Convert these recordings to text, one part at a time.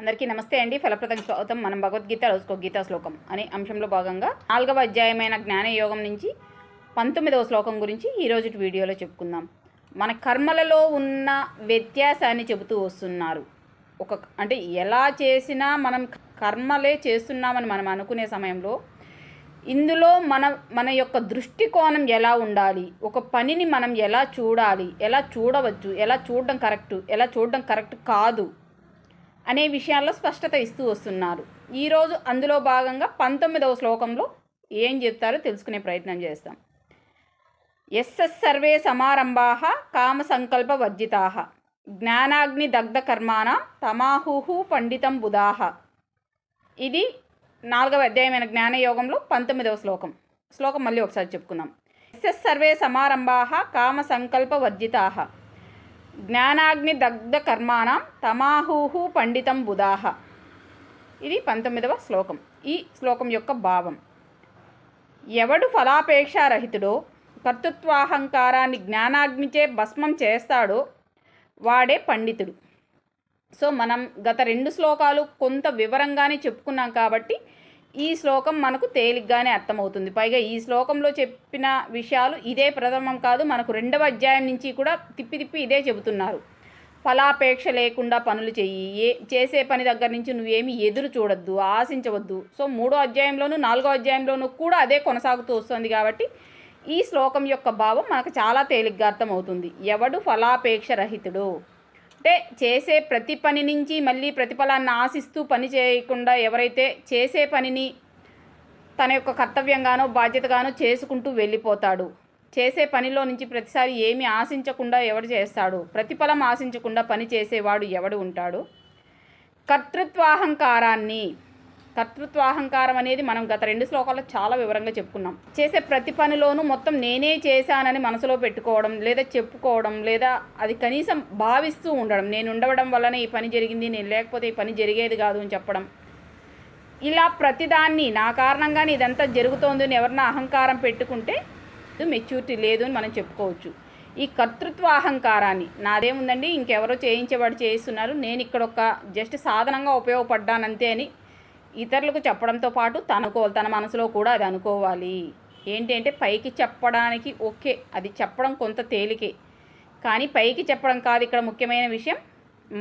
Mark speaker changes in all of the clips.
Speaker 1: అందరికీ నమస్తే అండి. ఫలప్రదం స్వాగతం. మనం భగవద్గీత రోజుకో గీతా శ్లోకం అనే అంశంలో భాగంగా నాలుగవ అధ్యాయమైన జ్ఞానయోగం నుంచి పంతొమ్మిదవ శ్లోకం గురించి ఈరోజు వీడియోలో చెప్పుకుందాం. మన కర్మలలో ఉన్న వ్యత్యాసాన్ని చెబుతూ వస్తున్నారు. ఒక అంటే ఎలా చేసినా మనం కర్మలే చేస్తున్నామని మనం అనుకునే సమయంలో ఇందులో మన మన యొక్క దృష్టికోణం ఎలా ఉండాలి? ఒక పనిని మనం ఎలా చూడాలి? ఎలా చూడవచ్చు? ఎలా చూడడం కరెక్ట్? ఎలా చూడడం కరెక్ట్ కాదు? అనే విషయాల్లో స్పష్టత ఇస్తూ వస్తున్నారు. ఈరోజు అందులో భాగంగా పంతొమ్మిదవ శ్లోకంలో ఏం చెప్తారో తెలుసుకునే ప్రయత్నం చేస్తాం. ఎస్ఎస్ సర్వే సమారంభా కామ సంకల్ప వర్జితా. జ్ఞానాగ్ని దగ్ధ కర్మాణ తమాహుహు పండితం బుధాహ ఇది నాలుగవ అధ్యాయమైన జ్ఞానయోగంలో పంతొమ్మిదవ శ్లోకం. శ్లోకం మళ్ళీ ఒకసారి చెప్పుకుందాం. ఎస్ఎస్ సర్వే సమారంభా కామ సంకల్ప వర్జితా. జ్ఞానాగ్ని కర్మాణం తమాహూహు పండితం బుధాహ ఇది పంతొమ్మిదవ శ్లోకం. ఈ శ్లోకం యొక్క భావం. ఎవడు ఫలాపేక్షారహితుడో కర్తృత్వాహంకారాన్ని జ్ఞానాగ్నిచే భస్మం చేస్తాడో వాడే పండితుడు. సో మనం గత రెండు శ్లోకాలు కొంత వివరంగానే చెప్పుకున్నాం కాబట్టి ఈ శ్లోకం మనకు తేలిగ్గానే అర్థమవుతుంది. పైగా ఈ శ్లోకంలో చెప్పిన విషయాలు ఇదే ప్రథమం కాదు మనకు రెండవ అధ్యాయం నుంచి కూడా తిప్పి తిప్పి ఇదే చెబుతున్నారు. ఫలాపేక్ష లేకుండా పనులు చెయ్యి ఏ చేసే పని దగ్గర నుంచి నువ్వేమి ఎదురు చూడొద్దు ఆశించవద్దు. సో మూడో అధ్యాయంలోనూ నాలుగో అధ్యాయంలోనూ కూడా అదే కొనసాగుతూ వస్తుంది కాబట్టి ఈ శ్లోకం యొక్క భావం మనకు చాలా తేలిగ్గా అర్థమవుతుంది. ఎవడు ఫలాపేక్ష రహితుడు? అంటే చేసే ప్రతి పని నుంచి మళ్ళీ ప్రతిఫలాన్ని ఆశిస్తూ పని చేయకుండా ఎవరైతే చేసే పనిని తన యొక్క కర్తవ్యంగానో బాధ్యతగానో చేసుకుంటూ వెళ్ళిపోతాడు. చేసే పనిలో నుంచి ప్రతిసారి ఏమి ఆశించకుండా ఎవడు చేస్తాడు? ప్రతిఫలం ఆశించకుండా పని చేసేవాడు ఎవడు ఉంటాడు? కర్తృత్వాహంకారాన్ని కర్తృత్వ అహంకారం అనేది మనం గత రెండు శ్లోకాల్లో చాలా వివరంగా చెప్పుకున్నాం. చేసే ప్రతి పనిలోనూ మొత్తం నేనే చేశానని మనసులో పెట్టుకోవడం లేదా చెప్పుకోవడం లేదా అది కనీసం భావిస్తూ ఉండడం నేను ఉండవడం వల్లనే ఈ పని జరిగింది నేను లేకపోతే ఈ పని జరిగేది కాదు అని చెప్పడం. ఇలా ప్రతిదాన్ని నా కారణంగానే ఇదంతా జరుగుతోంది అని ఎవరన్నా అహంకారం పెట్టుకుంటే ఇది మెచ్యూరిటీ లేదు అని మనం చెప్పుకోవచ్చు. ఈ కర్తృత్వ అహంకారాన్ని నాదేముందండి? ఇంకెవరో చేయించేవాడు చేయిస్తున్నారు. నేను ఇక్కడ ఒక జస్ట్ సాధనంగా ఉపయోగపడ్డానంతే అని ఇతరులకు చెప్పడంతో పాటు తనుకోవాలి తన మనసులో కూడా అది అనుకోవాలి. ఏంటి అంటే పైకి చెప్పడానికి ఓకే. అది చెప్పడం కొంత తేలికే. కానీ పైకి చెప్పడం కాదు ఇక్కడ ముఖ్యమైన విషయం.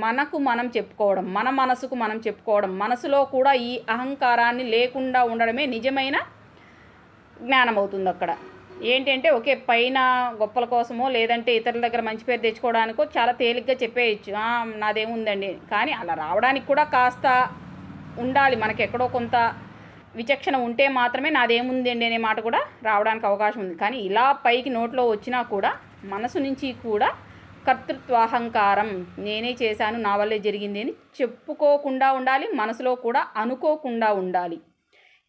Speaker 1: మనకు మనం చెప్పుకోవడం మన మనసుకు మనం చెప్పుకోవడం మనసులో కూడా ఈ అహంకారాన్ని లేకుండా ఉండడమే నిజమైన జ్ఞానం అవుతుంది అక్కడ ఏంటంటే ఓకే పైన గొప్పల కోసమో లేదంటే ఇతరుల దగ్గర మంచి పేరు తెచ్చుకోవడానికో చాలా తేలిగ్గా చెప్పేయచ్చు. నాదేముందండి. కానీ అలా రావడానికి కూడా కాస్త ఉండాలి. మనకి ఎక్కడో కొంత విచక్షణ ఉంటే మాత్రమే నాదేముందండి అనే మాట కూడా రావడానికి అవకాశం ఉంది. కానీ ఇలా పైకి నోట్లో వచ్చినా కూడా మనసు నుంచి కూడా కర్తృత్వాహంకారం నేనే చేశాను నా వల్లే జరిగింది అని చెప్పుకోకుండా ఉండాలి మనసులో కూడా అనుకోకుండా ఉండాలి.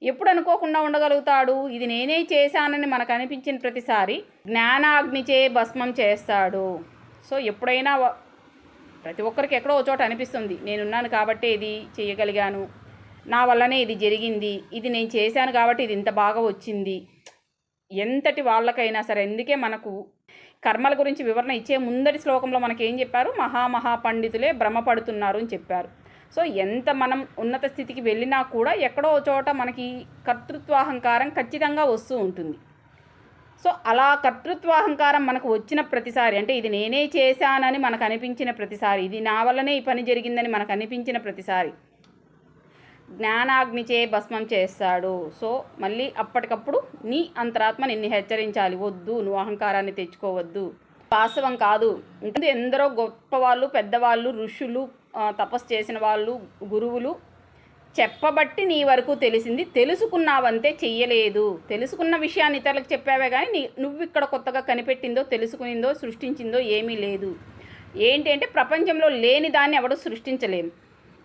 Speaker 1: ఎప్పుడు అనుకోకుండా ఉండగలుగుతాడు? ఇది నేనే చేశానని మనకు అనిపించిన ప్రతిసారి జ్ఞానాగ్నిచే భస్మం చేస్తాడు. సో ఎప్పుడైనా ప్రతి ఒక్కరికి ఎక్కడో ఒక చోట అనిపిస్తుంది. నేనున్నాను కాబట్టే ఇది చేయగలిగాను. నా వల్లనే ఇది జరిగింది ఇది నేను చేశాను కాబట్టి ఇది ఇంత బాగా వచ్చింది. ఎంతటి వాళ్ళకైనా సరే అందుకే మనకు కర్మల గురించి వివరణ ఇచ్చే ముందటి శ్లోకంలో మనకి ఏం చెప్పారు మహామహా పండితులే భ్రమపడుతున్నారు అని చెప్పారు. సో ఎంత మనం ఉన్నత స్థితికి వెళ్ళినా కూడా ఎక్కడో చోట మనకి కర్తృత్వాహంకారం ఖచ్చితంగా వస్తూ ఉంటుంది. సో అలా కర్తృత్వాహంకారం మనకు వచ్చిన ప్రతిసారి అంటే ఇది నేనే చేశానని మనకు అనిపించిన ప్రతిసారి ఇది నా వల్లనే ఈ పని జరిగిందని మనకు అనిపించిన ప్రతిసారి జ్ఞానాగ్నిచే భస్మం చేస్తాడు. సో మళ్ళీ అప్పటికప్పుడు నీ అంతరాత్మ నిన్ను హెచ్చరించాలి. వద్దు నువ్వు అహంకారాన్ని తెచ్చుకోవద్దు. వాస్తవం కాదు. ఎందరో గొప్పవాళ్ళు పెద్దవాళ్ళు ఋషులు తపస్సు చేసిన వాళ్ళు గురువులు చెప్పబట్టి నీ వరకు తెలిసింది. తెలుసుకున్నావంతే చెయ్యలేదు. తెలుసుకున్న విషయాన్ని ఇతరులకు చెప్పావే కానీ నీ నువ్వు ఇక్కడ కొత్తగా కనిపెట్టిందో తెలుసుకునిందో సృష్టించిందో ఏమీ లేదు. ఏంటి అంటే ప్రపంచంలో లేని దాన్ని ఎవడు సృష్టించలేము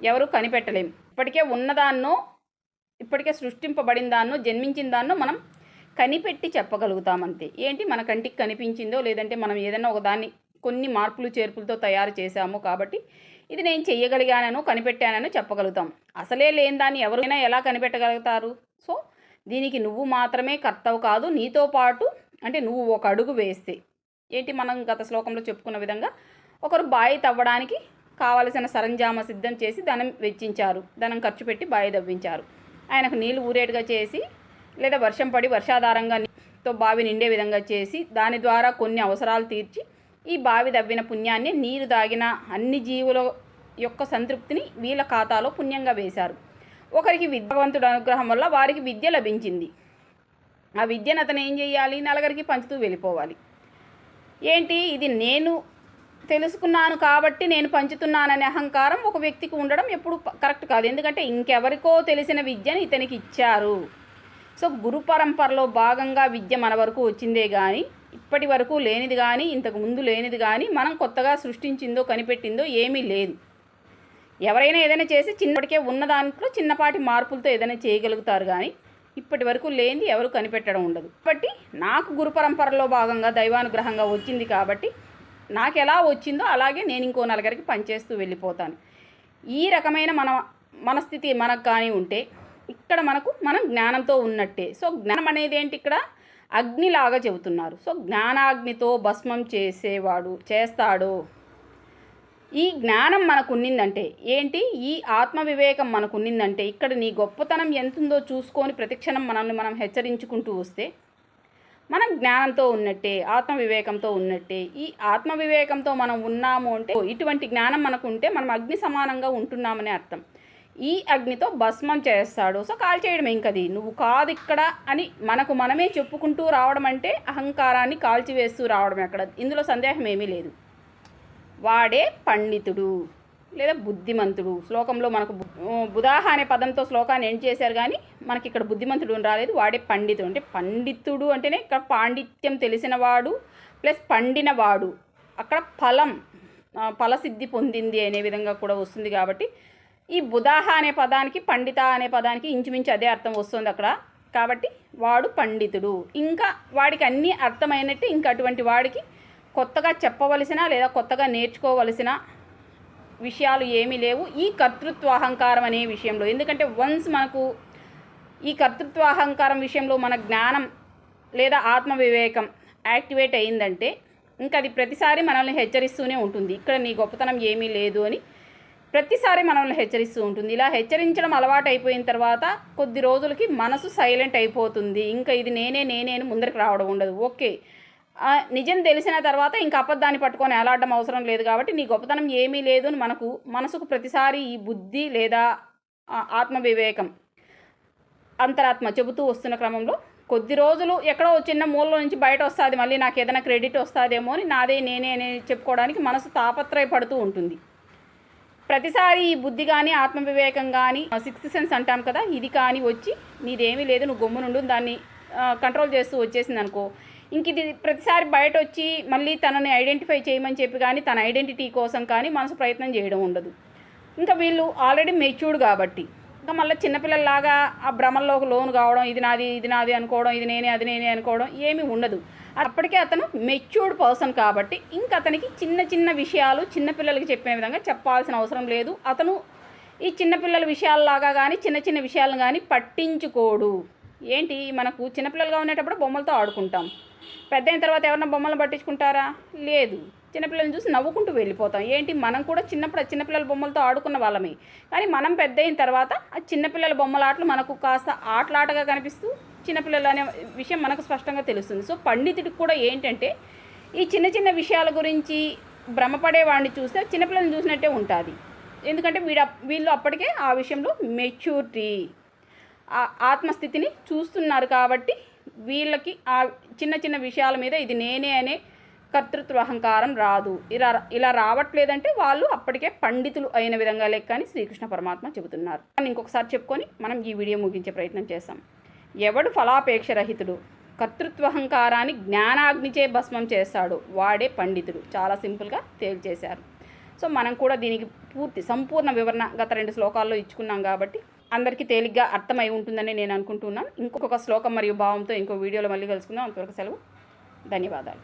Speaker 1: ఎవరు కనిపెట్టలేము ఇప్పటికే ఉన్నదాన్నో ఇప్పటికే సృష్టింపబడిన దాన్నో జన్మించిన దాన్నో మనం కనిపెట్టి చెప్పగలుగుతామంతే. ఏంటి? మన కంటికి కనిపించిందో లేదంటే మనం ఏదైనా ఒకదాన్ని కొన్ని మార్పులు చేర్పులతో తయారు చేశాము కాబట్టి ఇది నేను చెయ్యగలిగానను కనిపెట్టానని చెప్పగలుగుతాం. అసలే లేని దాన్ని ఎవరైనా ఎలా కనిపెట్టగలుగుతారు? సో దీనికి నువ్వు మాత్రమే కర్తవు కాదు నీతో పాటు అంటే నువ్వు ఒక అడుగు వేస్తే. ఏంటి? మనం గత శ్లోకంలో చెప్పుకున్న విధంగా ఒకరు బాయి తవ్వడానికి కావలసిన సరంజామ సిద్ధం చేసి ధనం వెచ్చించారు. ధనం ఖర్చు పెట్టి బావి దవ్వించారు. ఆయనకు నీళ్ళు ఊరేటుగా చేసి లేదా వర్షం పడి వర్షాధారంగా తో బావి నిండే విధంగా చేసి దాని ద్వారా కొన్ని అవసరాలు తీర్చి ఈ బావి దవ్విన పుణ్యాన్ని నీరు దాగిన అన్ని జీవుల యొక్క సంతృప్తిని వీళ్ళ ఖాతాలో పుణ్యంగా వేశారు. ఒకరికి విద్యావంతుడు అనుగ్రహం వల్ల వారికి విద్య లభించింది. ఆ విద్యను అతను ఏం చేయాలి? నలుగురికి పంచుతూ వెళ్ళిపోవాలి. ఏంటి? ఇది నేను తెలుసుకున్నాను కాబట్టి నేను పంచుతున్నాననే అహంకారం ఒక వ్యక్తికి ఉండడం ఎప్పుడు కరెక్ట్ కాదు. ఎందుకంటే ఇంకెవరికో తెలిసిన విద్యను ఇతనికి ఇచ్చారు. సో గురు పరంపరలో భాగంగా విద్య మన వరకు వచ్చిందే కానీ ఇప్పటి వరకు లేనిది కానీ ఇంతకు ముందు లేనిది కానీ మనం కొత్తగా సృష్టించిందో కనిపెట్టిందో ఏమీ లేదు. ఎవరైనా ఏదైనా చేసి చిన్నప్పటికే ఉన్న దాంట్లో చిన్నపాటి మార్పులతో ఏదైనా చేయగలుగుతారు కానీ ఇప్పటి వరకు లేనిది ఎవరు కనిపెట్టడం ఉండదు. కాబట్టి నాకు గురు పరంపరలో భాగంగా దైవానుగ్రహంగా వచ్చింది కాబట్టి నాకు ఎలా వచ్చిందో అలాగే నేను ఇంకో నలుగురికి పనిచేస్తూ వెళ్ళిపోతాను. ఈ రకమైన మన మనస్థితి మనకు కానీ ఉంటే ఇక్కడ మనకు మనం జ్ఞానంతో ఉన్నట్టే. సో జ్ఞానం అనేది ఏంటి ఇక్కడ? అగ్నిలాగా చెబుతున్నారు. సో జ్ఞానాగ్నితో భస్మం చేసేవాడు చేస్తాడు. ఈ జ్ఞానం మనకు ఉన్నిందంటే ఏంటి? ఈ ఆత్మ వివేకం మనకు ఉన్నిందంటే ఇక్కడ నీ గొప్పతనం ఎంతుందో చూసుకొని ప్రతిక్షణం మనల్ని మనం హెచ్చరించుకుంటూ వస్తే మనం జ్ఞానంతో ఉన్నట్టే ఆత్మ వివేకంతో ఉన్నట్టే ఈ ఆత్మ వివేకంతో మనం ఉన్నాము అంటే ఇటువంటి జ్ఞానం మనకు ఉంటే మనం అగ్ని సమానంగా ఉంటున్నామనే అర్థం. ఈ అగ్నితో భస్మం చేస్తాడు. సో కాల్ చేయడం ఇంకది. నువ్వు కాదు ఇక్కడ అని మనకు మనమే చెప్పుకుంటూ రావడం అంటే అహంకారాన్ని కాల్చివేస్తూ రావడం అక్కడ. ఇందులో సందేహం ఏమీ లేదు. వాడే పండితుడు. లేదా బుద్ధిమంతుడు. శ్లోకంలో మనకు బుధాహ అనే పదంతో శ్లోకాన్ని ఎండ్ చేశారు కానీ మనకి ఇక్కడ బుద్ధిమంతుడు అని రాలేదు వాడే పండితుడు. అంటే పండితుడు అంటేనే ఇక్కడ పాండిత్యం తెలిసినవాడు ప్లస్ పండినవాడు. అక్కడ ఫలం ఫలసిద్ధి పొందింది అనే విధంగా కూడా వస్తుంది కాబట్టి ఈ బుధాహ అనే పదానికి పండిత అనే పదానికి ఇంచుమించు అదే అర్థం వస్తుంది అక్కడ. కాబట్టి వాడు పండితుడు. ఇంకా వాడికి అన్నీ అర్థమైనట్టు ఇంకా అటువంటి వాడికి కొత్తగా చెప్పవలసిన లేదా కొత్తగా నేర్చుకోవలసిన విషయాలు ఏమీ లేవు. ఈ కర్తృత్వ అహంకారం అనే విషయంలో ఎందుకంటే వన్స్ మనకు ఈ కర్తృత్వ అహంకారం విషయంలో మన జ్ఞానం లేదా ఆత్మ వివేకం యాక్టివేట్ అయిందంటే ఇంకా అది ప్రతిసారి మనల్ని హెచ్చరిస్తూనే ఉంటుంది. ఇక్కడ నీ గొప్పతనం ఏమీ లేదు అని ప్రతిసారి మనల్ని హెచ్చరిస్తూ ఉంటుంది. ఇలా హెచ్చరించడం అలవాటు అయిపోయిన తర్వాత కొద్ది రోజులకి మనసు సైలెంట్ అయిపోతుంది. ఇంకా ఇది నేనే నేనే అని ముందరికి రావడం ఉండదు. ఓకే. నిజం తెలిసిన తర్వాత ఇంకా అబద్ధాన్ని పట్టుకొని ఎలాడడం అవసరం లేదు కాబట్టి నీ గొప్పతనం ఏమీ లేదు అని మనకు మనసుకు ప్రతిసారి ఈ బుద్ధి లేదా ఆత్మవివేకం అంతరాత్మ చెబుతూ వస్తున్న క్రమంలో కొద్ది రోజులు ఎక్కడో చిన్న మూలలో నుంచి బయట వస్తుంది మళ్ళీ నాకు ఏదైనా క్రెడిట్ వస్తుందేమో అని నాదే నేనే అని చెప్పుకోవడానికి మనసు తాపత్రయపడుతూ ఉంటుంది. ప్రతిసారి ఈ బుద్ధి కానీ ఆత్మవివేకం కానీ సిక్స్త్ సెన్స్ అంటాం కదా ఇది కానీ వచ్చి నీదేమీ లేదు నువ్వు గమ్మునుండు దాన్ని కంట్రోల్ చేస్తూ వచ్చేసింది అనుకో ఇంక ఇది ప్రతిసారి బయట వచ్చి మళ్ళీ తనని ఐడెంటిఫై చేయమని చెప్పి కానీ తన ఐడెంటిటీ కోసం కానీ మనసు ప్రయత్నం చేయడం ఉండదు. ఇంకా వీళ్ళు ఆల్రెడీ మెచ్యూర్డ్ కాబట్టి. ఇంకా మళ్ళీ చిన్నపిల్లల్లాగా ఆ భ్రమల్లోకి లోను కావడం ఇది నాది ఇది నాది అనుకోవడం ఇది నేనే అది నేనే అనుకోవడం ఏమీ ఉండదు. అప్పటికే అతను మెచ్యూర్డ్ పర్సన్ కాబట్టి ఇంక అతనికి చిన్న చిన్న విషయాలు చిన్నపిల్లలకి చెప్పిన విధంగా చెప్పాల్సిన అవసరం లేదు. అతను ఈ చిన్నపిల్లల విషయాల్లాగా కానీ చిన్న చిన్న విషయాలను కానీ పట్టించుకోడు. ఏంటి? మనకు చిన్నపిల్లలుగా ఉండేటప్పుడు బొమ్మలతో ఆడుకుంటాం. పెద్ద అయిన తర్వాత ఎవరైనా బొమ్మలు పట్టించుకుంటారా? లేదు. చిన్నపిల్లల్ని చూసి నవ్వుకుంటూ వెళ్ళిపోతాం. ఏంటి? మనం కూడా చిన్నప్పుడు చిన్నపిల్లల బొమ్మలతో ఆడుకున్న వాళ్ళమే. కానీ మనం పెద్ద అయిన తర్వాత ఆ చిన్నపిల్లల బొమ్మల ఆటలు మనకు కాస్త ఆటలాటగా కనిపిస్తూ చిన్నపిల్లలు అనే విషయం మనకు స్పష్టంగా తెలుస్తుంది. సో పండితుడికి కూడా ఏంటంటే ఈ చిన్న చిన్న విషయాల గురించి భ్రమపడే వాడిని చూస్తే చిన్నపిల్లల్ని చూసినట్టే ఉంటుంది. ఎందుకంటే వీడు వీళ్ళు అప్పటికే ఆ విషయంలో మెచ్యూరిటీ. ఆత్మస్థితిని చూస్తున్నారు కాబట్టి వీళ్ళకి ఆ చిన్న చిన్న విషయాల మీద ఇది నేనే అనే కర్తృత్వ అహంకారం రాదు. ఇలా ఇలా రావట్లేదంటే వాళ్ళు అప్పటికే పండితులు అయిన విధంగా లెక్క అని శ్రీకృష్ణ పరమాత్మ చెబుతున్నారు. కానీ ఇంకొకసారి చెప్పుకొని మనం ఈ వీడియో ముగించే ప్రయత్నం చేస్తాం ఎవడు ఫలాపేక్ష రహితుడు? కర్తృత్వహంకారాన్ని జ్ఞానాగ్నిచే భస్మం చేస్తాడు. వాడే పండితుడు. చాలా సింపుల్గా తేల్చేశారు. సో మనం కూడా దీనికి పూర్తి సంపూర్ణ వివరణ గత రెండు శ్లోకాల్లో ఇచ్చుకున్నాం కాబట్టి అందరికీ తేలిగ్గా అర్థమై ఉంటుందని నేను అనుకుంటున్నాను. ఇంకొక శ్లోకం మరియు భావంతో ఇంకో వీడియోలో మళ్ళీ కలుసుకుందాం. అంతవరకు సెలవు. ధన్యవాదాలు.